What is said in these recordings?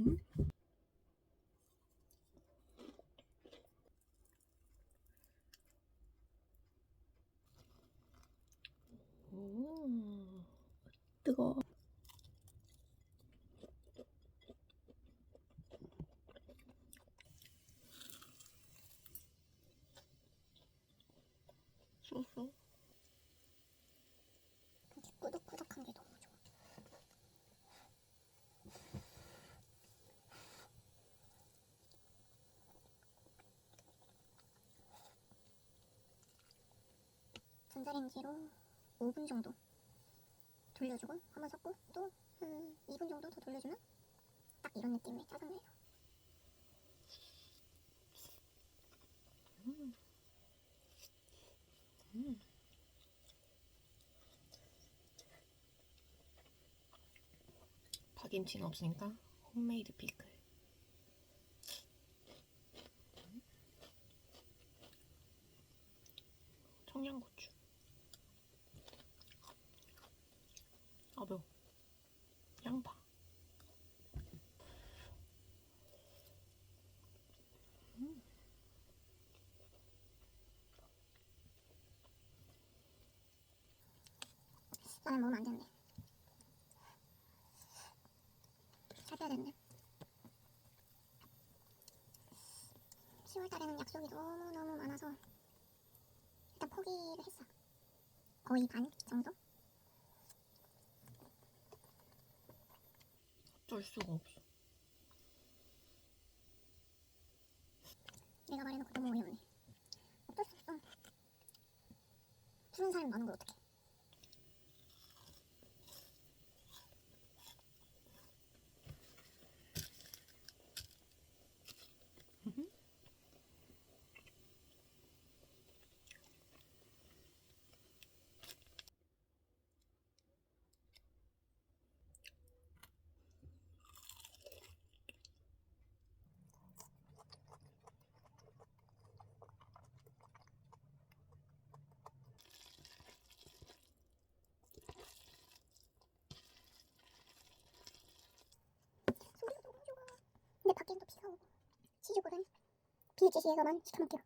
응? 오, 뜨거. 소스. 꾸덕꾸덕한 게 너무 좋아. 전자레인지로 5분 정도 돌려주고 한번 섞고 또 한 2분 정도 더 돌려주면 딱 이런 느낌의 짜장면이에요. 파김치는 없으니까 홈메이드 피클. 청양고추. 아 매워. 양파. 나는 먹으면 안 되는데. 잘 빼야 되는데. 10월 달에는 약속이 너무너무 많아서 일단 포기를 했어. 거의 반 정도? 어쩔 수가 없어. 내가 말해놓고 너무 어이없네. 어쩔 수 없어. 푸는 사람이 많은 걸 어떡해. 밖엔 또 비가 오고. 시주고는 비 지시해서만 시켜놓을게요.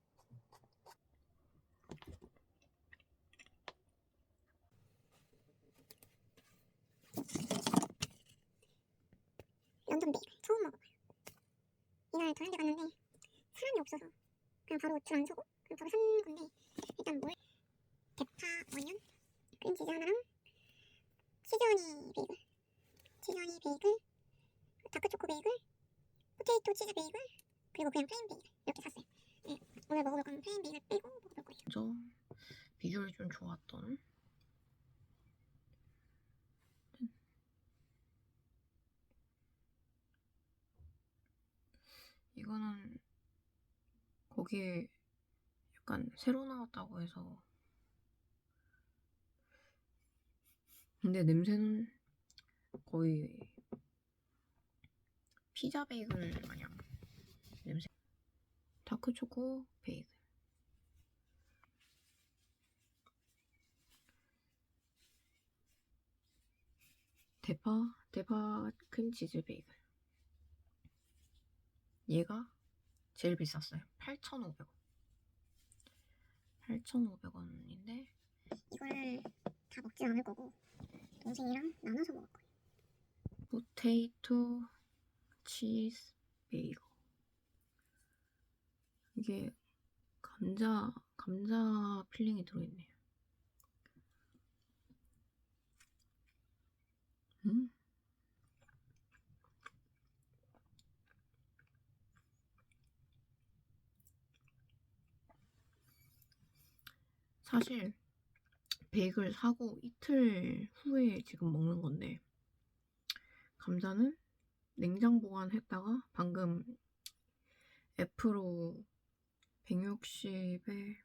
런던 베이글 처음 먹어봐요. 이날 데 갔는데 사람이 없어서 그냥 바로 줄 안 서고 그냥 바로 산 건데 일단 뭘 대파, 어니언, 크림치즈 하나랑 치즈허니 베이글 치즈허니 베이글 다크초코 베이글, 포테이토 치즈 베이글, 그리고 그냥 플레인 베이글 이렇게 샀어요. 네, 오늘 먹어볼 거는 플레인 베이글 빼고 먹어볼 거예요. 저 비주얼이 좀 좋았던 이거는 거기에 약간 새로 나왔다고 해서 근데 냄새는 거의 피자 베이글 마냥. 냄새. 다크초코 베이글. 대파? 대파 크림치즈 베이글. 얘가 제일 비쌌어요. 8,500원. 8,500원인데 이걸 다 먹진 않을 거고 동생이랑 나눠서 먹을 거예요. 포테이토 치즈 베이글 이게 감자 감자 필링이 들어있네요. 음? 사실 베이글 사고 이틀 후에 지금 먹는 건데 감자는 냉장 보관했다가 방금 F로 160에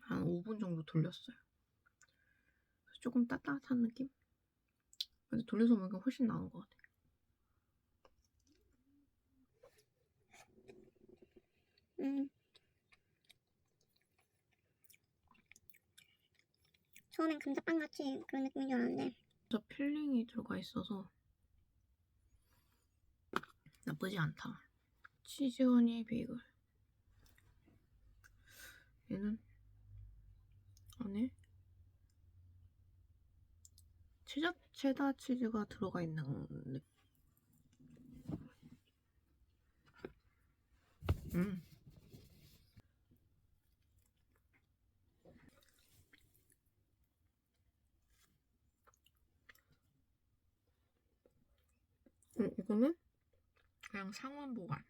한 5분 정도 돌렸어요. 조금 따뜻한 느낌? 근데 돌려서 먹으니까 훨씬 나은 것 같아요. 음. 처음엔 감자빵 같이 그런 느낌인 줄 알았는데 감자 필링이 들어가 있어서 나쁘지 않다. 치즈 허니 베이글. 얘는 안에 치즈 체다 치즈가 들어가 있는 느낌. 음. 음, 이거는 그냥 상온 보관.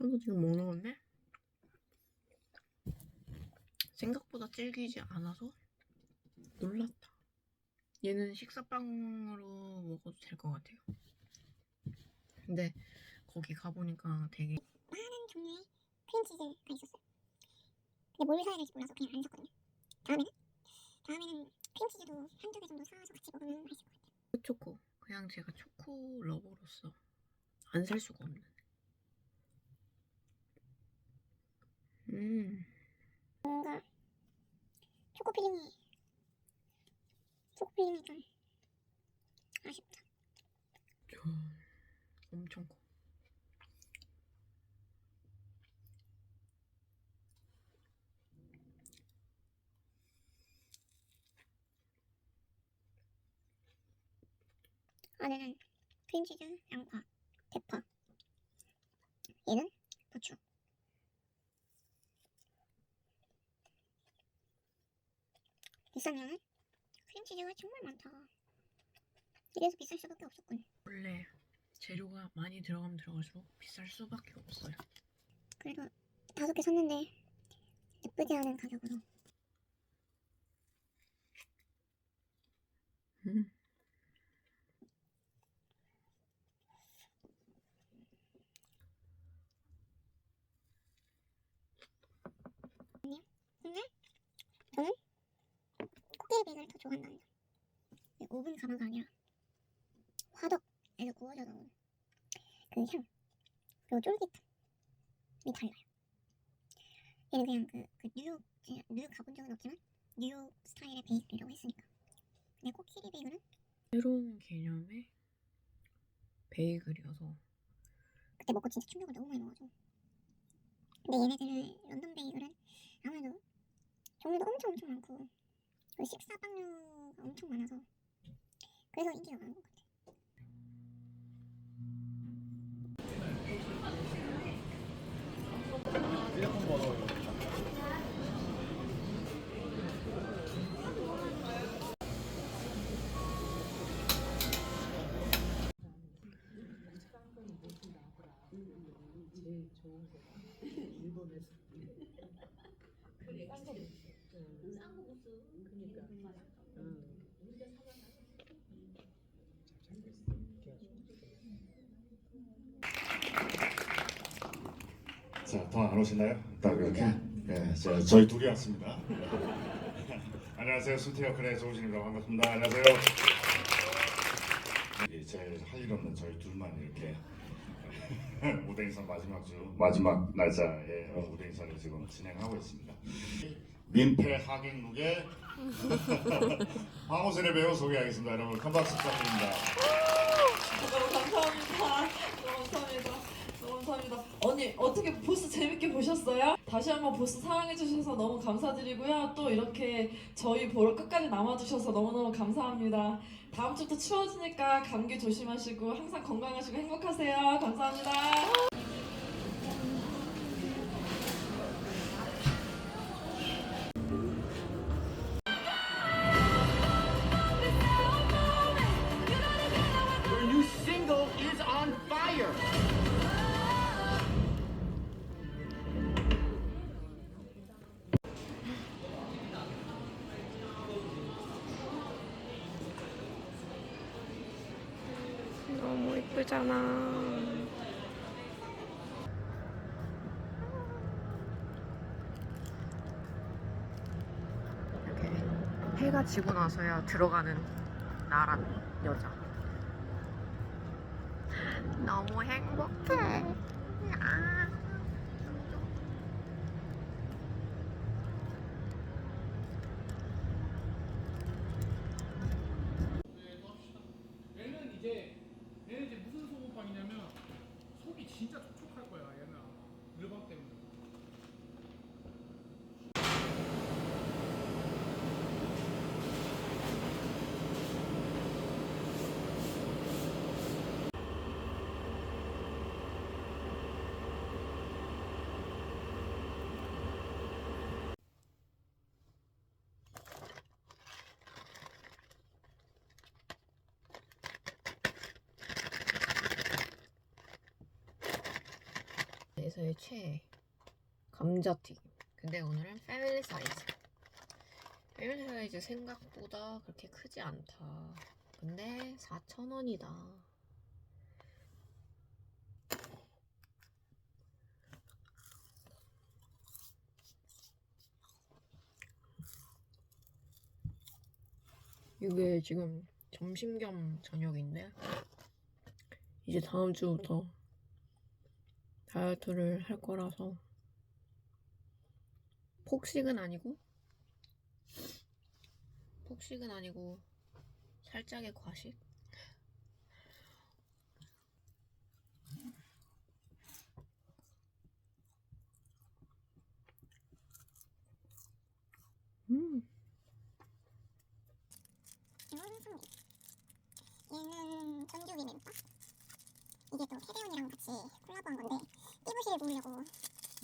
이거 지금 먹는 건데 생각보다 질기지 않아서 놀랐다. 얘는 식사빵으로 먹어도 될 것 같아요. 근데 거기 가보니까 되게 많은 종류의 크림치즈가 있었어요. 근데 뭘 사야 될지 몰라서 그냥 안 샀거든요. 다음에는 다음에는 크림치즈도 한두 개 정도 사서 같이 먹으면 맛있을 것 같아요. 초코. 그냥 제가 초코 러버로서 안 살 수가 없는. 음, 뭔가 초코 필링이 초코 필링이 좀 아쉽다. 좀 엄청 커. 안에는 크림치즈, 양파, 대파. 얘는 부추. 비싸면은 크림치즈가 정말 많다. 이래서 비쌀 수밖에 없었군. 원래 재료가 많이 들어가면 들어갈수록 비쌀 수밖에 없어요. 그래도 다섯 개 샀는데 예쁘지 않은 가격으로. 음. 근데 저는 베이글을 더 좋아한답니다. 이 오븐 가마가 아니라 화덕에서 구워져 나오는 그 향, 그리고 쫄깃함이 달라요. 얘는 그냥 그, 그 뉴욕, 뉴욕 가본 적은 없지만 뉴욕 스타일의 베이글이라고 했으니까. 근데 코끼리 베이글은 새로운 개념의 베이글이어서 그때 먹고 진짜 충격을 너무 많이 먹어가지고. 근데 얘네들은 런던 베이글은 아무래도 종류도 엄청 엄청 많고 그 식사빵류가 엄청 많아서 그래서 인기가 많은 것 같아. 자, 통화 안 오시나요? 딱 이렇게. 예, 저, 저희 둘이 왔습니다. 안녕하세요. 수태역할의 조우진입니다. 반갑습니다. 안녕하세요. 이게 제일 할 일 없는 저희 둘만 이렇게 무대 인사 마지막 주 마지막 날짜에 인사를 지금 진행하고 있습니다. 민폐 하객룩의 황호선의 배우 소개하겠습니다. 여러분 큰 박수 부탁드립니다. 너무 감사합니다. 언니 어떻게 보스 재밌게 보셨어요? 다시 한번 보스 사랑해주셔서 너무 감사드리고요. 또 이렇게 저희 보러 끝까지 남아주셔서 너무너무 감사합니다. 다음 주부터 추워지니까 감기 조심하시고 항상 건강하시고 행복하세요. 감사합니다. 예쁘잖아. 이렇게 해가 지고 나서야 들어가는 나란 여자. 너무 행복해. 아. 얘는 이제 얘는 이제 무슨 감자튀김에서의 최애 감자튀김. 근데 오늘은 패밀리 사이즈 패밀리 사이즈 생각보다 그렇게 크지 않다. 근데 4,000원이다. 이게 지금 점심 겸 저녁인데? 이제 다음 주부터 다이어트를 할 거라서 폭식은 아니고 폭식은 아니고 살짝의 과식 음 이건 성게. 얘는 전주 비빔밥. 이게 또 캐대언이랑 같이 콜라보한 건데 띠부실 보려고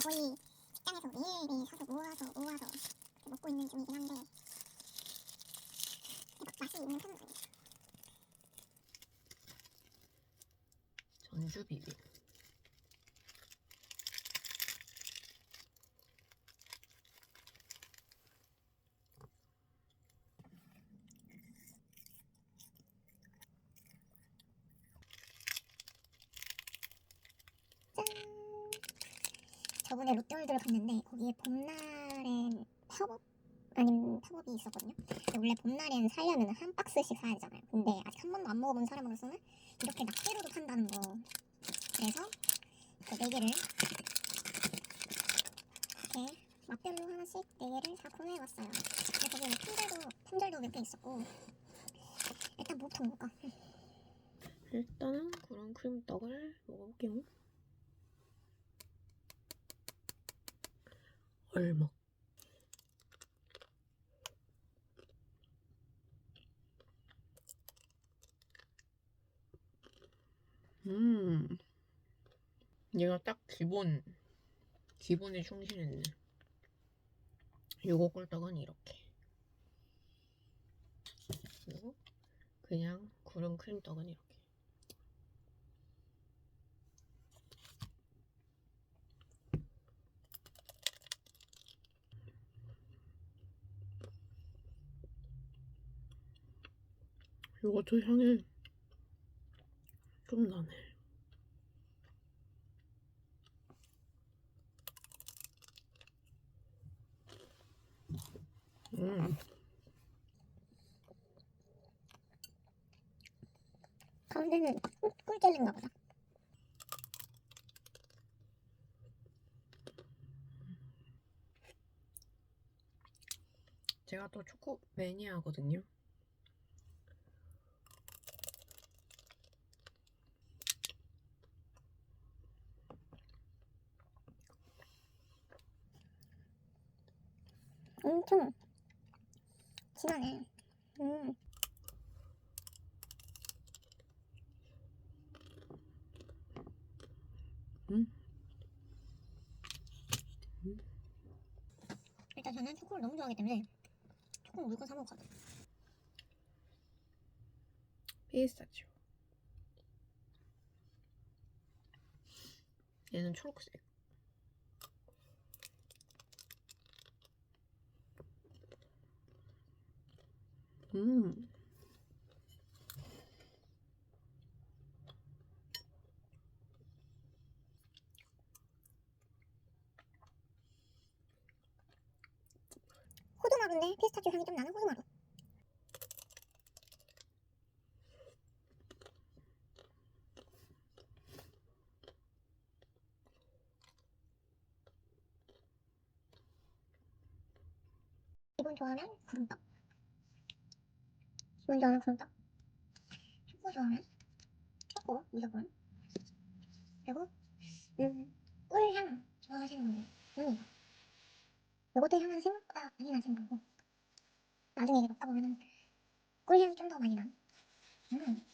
거의 직장에서 매일매일 사서 모아서 모아서 먹고 있는 중이긴 한데 막 맛이 있는 편은 아니에요. 전주 비빔 저번에 롯데월드를 갔는데 거기에 봄날엔 팝업? 아닌 팝업이 있었거든요. 원래 봄날엔 살려면 한 박스씩 사야 되잖아요. 근데 아직 한 번도 안 먹어본 사람으로서는 이렇게 낱개로도 판다는 거. 그래서 그네 개를 이렇게 맛별로 하나씩 네 개를 다 구매해봤어요. 근데 거기에 뭐 품절도 품절도 몇 개 있었고 일단 뭐부터 먹을까? 일단은 그런 크림 떡을 먹어볼게요 얼먹 음. 얘가 딱 기본 기본에 충실했네. 요거 꿀떡은 이렇게. 그리고 그냥 구름 크림떡은 이렇게 요것도 향이 좀 나네. 음, 가운데는 꿀- 꿀젤리인가 보다. 제가 또 초코 매니아거든요. 엄청 진하네. 음. 음. 일단 저는 초코를 너무 좋아하기 때문에 초코 무조건 사 먹거든. 피스타치오. 얘는 초록색. 음. 호두마루인데 피스타치오 향이 좀 나는 호두마루. 기분 좋아하면 구름떡. 기분 좋아하면 구름떡. 초코 좋아하면 초코 무조건. 그리고 음, 꿀향 좋아하시는 분은 음. 요것도 향은 생각보다 많이 나진 않고 나중에 먹다 보면은 꿀향이 좀 더 많이 나. 음.